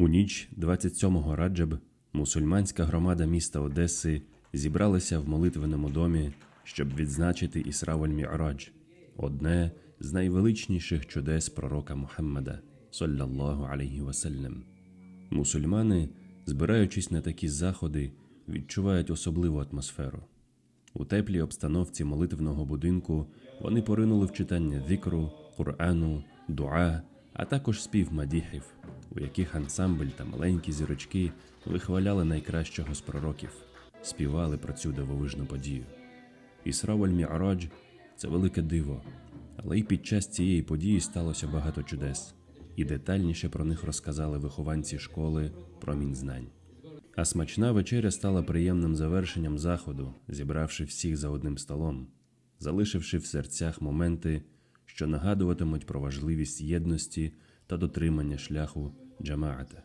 У ніч 27-го раджаб мусульманська громада міста Одеси зібралася в молитвеному домі, щоб відзначити Ісра валь Мі'радж – одне з найвеличніших чудес пророка Мухаммада, саллаллаху алейхі васалям. Мусульмани, збираючись на такі заходи, відчувають особливу атмосферу. У теплій обстановці молитвного будинку вони поринули в читання вікру, Курану, дуа, а також спів мадіхів, у яких ансамбль та маленькі зірочки вихваляли найкращого з пророків, співали про цю дивовижну подію. Ісра валь Мі'радж – це велике диво, але й під час цієї події сталося багато чудес, і детальніше про них розказали вихованці школи промінь знань. А смачна вечеря стала приємним завершенням заходу, зібравши всіх за одним столом, залишивши в серцях моменти, що нагадуватимуть про важливість єдності та дотримання шляху джамаата.